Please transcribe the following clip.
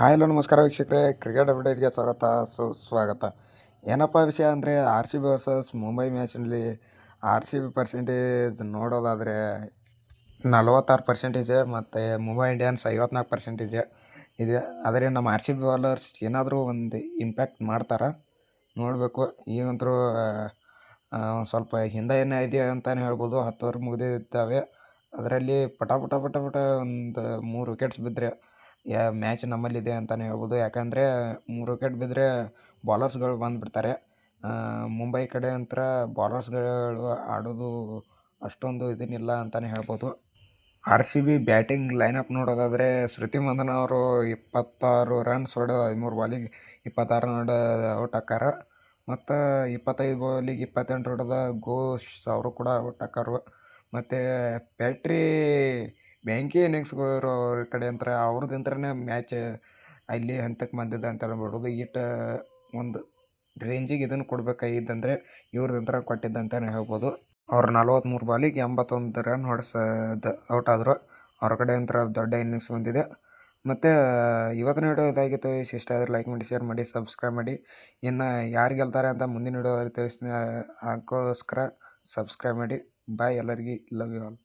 Hi hello ನಮಸ್ಕಾರ ವೀಕ್ಷಕರೇ. Cricket ಅಪ್ಡೇಟ್ಗೆ ಸ್ವಾಗತ. ಸುಸ್ವಾಗತ ಏನಪ್ಪ ವಿಷಯ ಅಂದರೆ R C B versus Mumbai ಮ್ಯಾಚ್ನಲ್ಲಿ R C B percentage ನೋಡೋದಾದರೆ ನಲವತ್ತಾರು ಪರ್ಸೆಂಟೇಜ್ ಮತ್ತು ಮುಂಬೈ ಇಂಡಿಯನ್ಸ್ ಐವತ್ನಾಲ್ಕು ಪರ್ಸೆಂಟೇಜ್ ಇದೆ. ಆದರೆ ನಮ್ಮ ಆರ್ ಸಿ ಬಿ ಬಾಲರ್ಸ್ ಏನಾದರೂ ಒಂದು ಇಂಪ್ಯಾಕ್ಟ್ ಮಾಡ್ತಾರ? ನೋಡಬೇಕು. ಈಗಂತರೂ ಸ್ವಲ್ಪ ಹಿಂದೆ ಏನೇ ಇದೆಯಾ ಅಂತಲೇ ಹೇಳ್ಬೋದು. ಹತ್ತು ಓವರ್ ಮುಗಿದಿದ್ದಾವೆ. ಅದರಲ್ಲಿ ಪಟ ಪಟ ಪಟ ಪಟ ಒಂದು ಮೂರು ವಿಕೆಟ್ಸ್ ಬಿದ್ದರೆ ಯಾ ಮ್ಯಾಚ್ ನಮ್ಮಲ್ಲಿದೆ ಅಂತಲೇ ಹೇಳ್ಬೋದು. ಯಾಕಂದರೆ ಮೂರು ವಿಕೆಟ್ ಬಿದ್ದರೆ ಬಾಲರ್ಸ್ಗಳು ಬಂದುಬಿಡ್ತಾರೆ. ಮುಂಬೈ ಕಡೆ ಅಂತರ ಬಾಲರ್ಸ್ಗಳು ಆಡೋದು ಅಷ್ಟೊಂದು ಇದನ್ನಿಲ್ಲ ಅಂತಲೇ ಹೇಳ್ಬೋದು. R C B batting lineup ನೋಡೋದಾದರೆ ಶ್ರುತಿ ಮಂದನ್ ಅವರು ಇಪ್ಪತ್ತಾರು ರನ್ಸ್ ಹೊಡೆದು ಹದಿಮೂರು ಬಾಲಿಗೆ ಇಪ್ಪತ್ತಾರು ರನ್ ಔಟ್ ಹಾಕಾರ ಮತ್ತು ಇಪ್ಪತ್ತೈದು ಬಾಲಿಗೆ ಇಪ್ಪತ್ತೆಂಟು ಹೊಡೆದ ಘೋಷ್ ಅವರು ಕೂಡ ಔಟ್ ಹಾಕಾರು ಮತ್ತು ಪ್ಯಾಟ್ರಿ ಬೆಂಕಿ ಇನ್ನಿಂಗ್ಸ್ ಅವ್ರ ಕಡೆ ಅಂತಾರೆ ಅವ್ರದಿಂತ್ರನೇ ಮ್ಯಾಚ್ ಅಲ್ಲಿ ಹಂತಕ್ಕೆ ಬಂದಿದ್ದ ಅಂತ ಹೇಳ್ಬಿಡೋದು ಇಟ್ಟು ಒಂದು ರೇಂಜಿಗೆ ಇದನ್ನು ಕೊಡಬೇಕಾಗಿದ್ದಂದರೆ ಇವ್ರದಂತ್ರ ಕೊಟ್ಟಿದ್ದಂತಲೇ ಹೇಳ್ಬೋದು. ಅವ್ರು ನಲ್ವತ್ತ್ಮೂರು ಬಾಲಿಗೆ ಎಂಬತ್ತೊಂದು ರನ್ ಹೊಡೆಸದ ಔಟ್ ಆದರು. ಅವ್ರ ಕಡೆ ಅಂತರ ದೊಡ್ಡ ಇನ್ನಿಂಗ್ಸ್ ಬಂದಿದೆ. ಮತ್ತು ಇವತ್ತಿನ ವಿಡಿಯೋ ಇದಾಗಿತ್ತು. ಇಷ್ಟ ಆದರೆ ಲೈಕ್ ಮಾಡಿ ಶೇರ್ ಮಾಡಿ ಸಬ್ಸ್ಕ್ರೈಬ್ ಮಾಡಿ. ಇನ್ನು ಯಾರು ಗೆಲ್ತಾರೆ ಅಂತ ಮುಂದಿನ ವಿಡಿಯೋದಲ್ಲಿ ತಿಳಿಸ್ತೀನಿ. ಹಾಕೋಸ್ಕರ ಸಬ್ಸ್ಕ್ರೈಬ್ ಮಾಡಿ. ಬಾಯ್ ಎಲ್ಲರಿಗೆ. Love you all